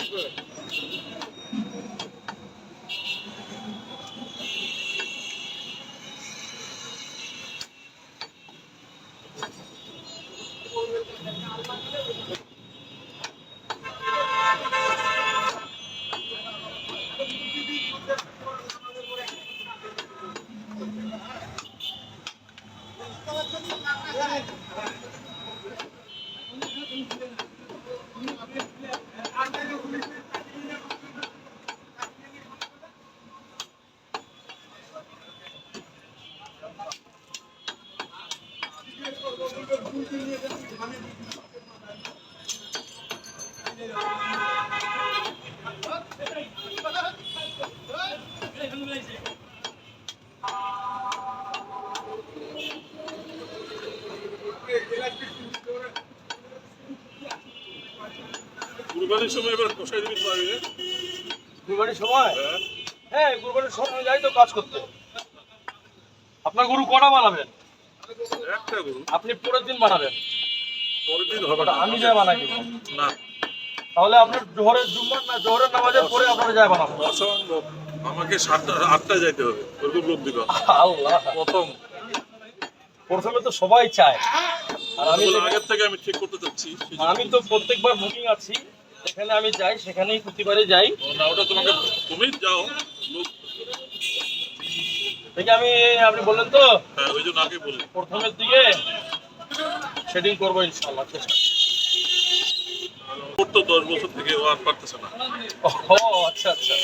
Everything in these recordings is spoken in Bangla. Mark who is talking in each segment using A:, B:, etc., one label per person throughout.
A: good. কুরবানির সময় এবার কষাই দিবি পারবি না
B: কুরবানির সময়?
A: হ্যাঁ।
B: হ্যাঁ কুরবানির সময় যাই তো কাজ করতে। আপনার গরু কটা বানাবেন?
A: একটা গরু।
B: আপনি পরের দিন বানাবেন।
A: পরের দিন হবে
B: আমি যাই বানাই।
A: না।
B: তাহলে আপনার জোহরের জুম্মার না জোহরের নামাজের পরে আপনারা যাই বানাবো
A: অসম্ভব। আমাকে সাতটা আটটায় যাইতে হবে। ওরকম লোক দিবা।
B: আল্লাহ।
A: প্রথম।
B: প্রথমে তো সবাই চায়। আর আমি
A: আগের থেকে আমি ঠিক করতে চাচ্ছি।
B: আমি তো প্রত্যেকবার বুকিং আছি। যেখানে আমি যাই সেখানেই প্রতিবারে যাই।
A: না ওটা তোমাকে তুমি যাও
B: দেখে আমি আপনি বললেন তো
A: হ্যাঁ ওই জন্য আগে
B: প্রথমের দিকে সেটিং করব ইনশাল্লাহ চেষ্টা
A: ওর তো দশ বছর থেকে ও আর পারতেছে না।
B: ও আচ্ছা আচ্ছা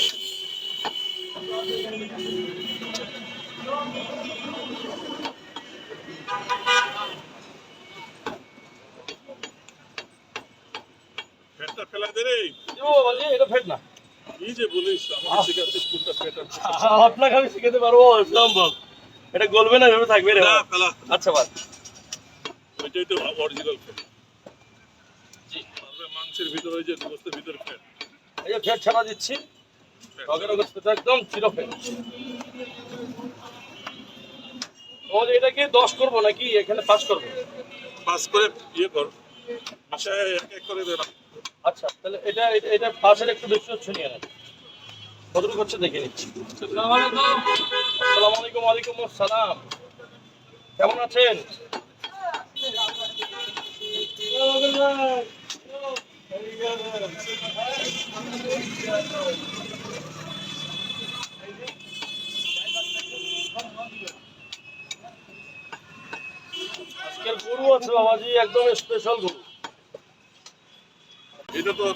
A: ফ্যানটা ফেলা দে রে
B: ও বাজি এটা ফেট না
A: কি যে বলিস আমাকে শেখাচ্ছিস কোনটা ফেটা
B: আপনাকে আমি শিখাতে পারব সম্ভব এটা গলবে না ভেবে থাকবে রে আচ্ছা বাদ।
A: ওইটাই তো অরিজিনাল ফ্যান মাংসের ভিতরে যে গোস্তের ভিতরে ফ্যান
B: এই যে ছাড়া দিচ্ছি। টগের অবস্থাটা একদম চির ফেট ও যে কি দশ করব নাকি? এখানে পাস করব।
A: পাস করে ইয়ে কর। মিশায় এক এক করে দে না।
B: আচ্ছা তাহলে এটা, এটা- একটু বেশি হচ্ছে নিয়ে কতটুকু হচ্ছে দেখে নিচ্ছি। আলাইকুম, ওয়ালাইকুম আসসালাম। কেমন আছেন? আজকের গরু আছে বাবাজি, একদম স্পেশাল গরু।
A: এটা তো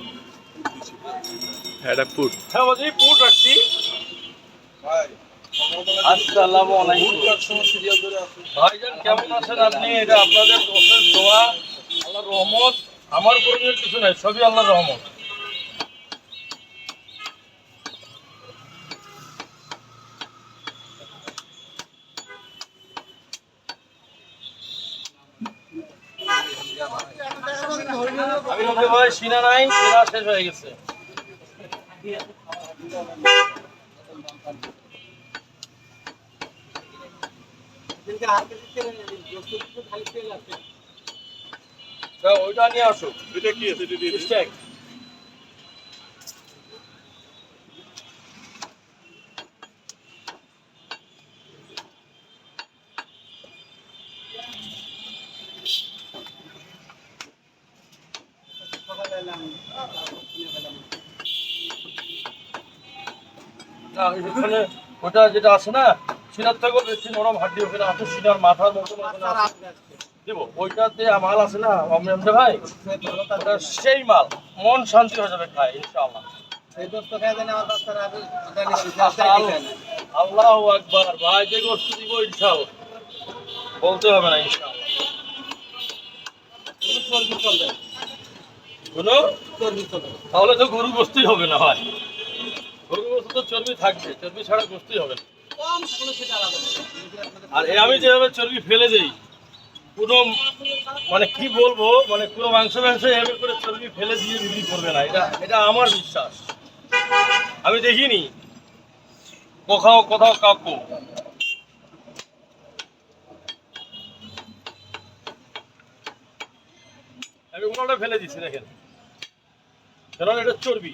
A: এটা ফুড
B: হ্যাঁ পুট রাখছি। আসসালামু আলাইকুম। ভাইজান কেমন আছেন আপনি? এটা আপনাদের দোষের দোয়া। আল্লাহর রহমত। আমার কিছু নাই সবই আল্লাহর রহমত। বলতে ভাই সিনা নাই সিনা শেষ হয়ে গেছে। ওইটা নিয়ে আসো।
A: এটা কি আছে
B: না এখানে ওটা যেটা আছে না সিনার বেশি নরম হাড্ডি ওখানে আছে সিনার মাথার। দেবো ওইটাতে মাল আছে না অমরে ভাই? সেই মাল মন শান্তি হয়ে যাবে খায় ইনশাআল্লাহ। আল্লাহ আকবার ভাই যে গোষ্ঠ দিব ইনশাআল্লাহ। বলতে হবে না ইনশাআল্লাহ। কোনো তাহলে তো গরু বসতেই হবে না হয় গরু বস্তু তো চর্বি থাকবে, চর্বি ছাড়া বসতেই হবে আর এ আমি যেভাবে চর্বি ফেলে দেই, কোনো মানে কি বলব মানে কোনো মাংস মাংস এভাবে করে চর্বি ফেলে দিয়ে বিক্রি করবে না, এটা এটা আমার বিশ্বাস। আমি দেখিনি। কোথাও কোথাও কাকু। আমি উনাটা ফেলে দিচ্ছি, দেখেন।
C: কারণ এটা চর্বি।